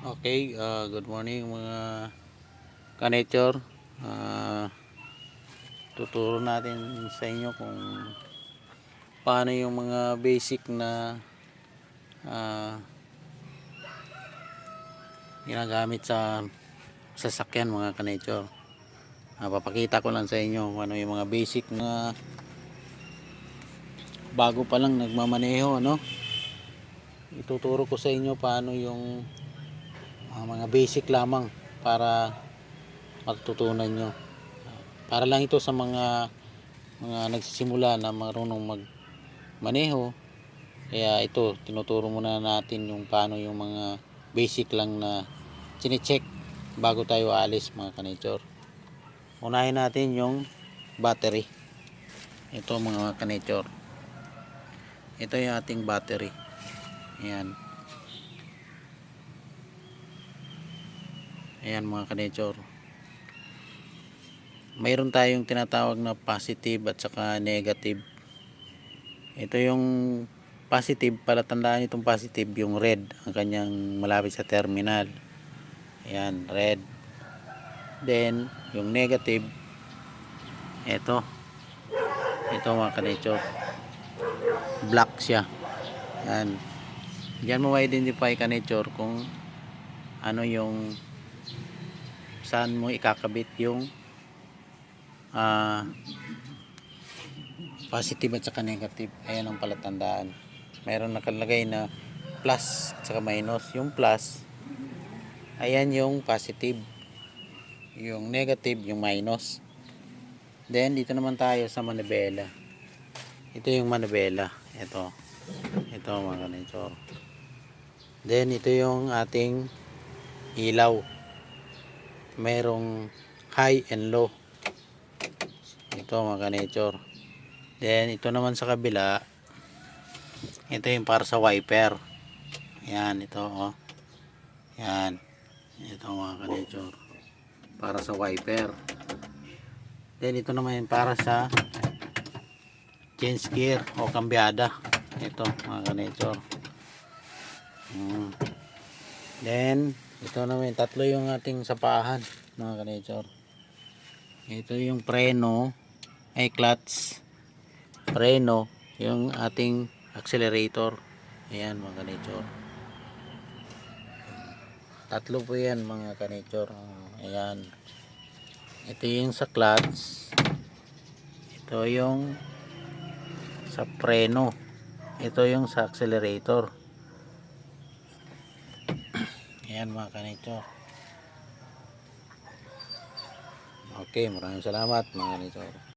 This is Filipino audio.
Okay, uh, good morning mga ka-nature. Uh, tuturo natin sa inyo kung paano yung mga basic na uh, ginagamit sa sasakyan mga ka-nature. Uh, papakita ko lang sa inyo ano yung mga basic na bago pa lang nagmamaneho ano ituturo ko sa inyo paano yung ang mga basic lamang para matutunan nyo. Para lang ito sa mga mga nagsisimula na marunong mag maneho. Kaya ito tinuturo muna natin yung paano yung mga basic lang na chinecheck bago tayo alis mga kanature. Unahin natin yung battery. Ito mga kanature. Ito yung ating battery. Ayan Ayan mga ka-nature. Mayroon tayong tinatawag na positive at saka negative. Ito yung positive, para tandaan itong positive, yung red, ang kanyang malapit sa terminal. Ayan, red. Then, yung negative, ito. Ito mga ka-nature. Black siya. Ayan. Diyan mo ma-identify ka-nature kung ano yung saan mo ikakabit yung ah, positive at saka negative. Ayan ang palatandaan. Mayroon nakalagay na plus at saka minus. Yung plus ayan yung positive. Yung negative yung minus. Then dito naman tayo sa manibela. Ito yung manibela. Ito. Ito mga ganito. Then ito yung ating ilaw merong high and low. Ito mga nature then ito naman sa kabila. Ito yung para sa wiper. Yan ito oh. Yan. Ito mga nature para sa wiper. Then ito naman yung para sa change gear o kambyada. Ito mga nature mm. then ito naman, tatlo yung ating sapahan, mga ka-nature. Ito yung preno, ay clutch, preno, yung ating accelerator. Ayan, mga ka-nature. Tatlo po yan, mga ka-nature. Ayan. Ito yung sa clutch. Ito yung sa preno. Ito yung sa accelerator. Ayan mga kanito. Okay, maraming salamat mga kanito.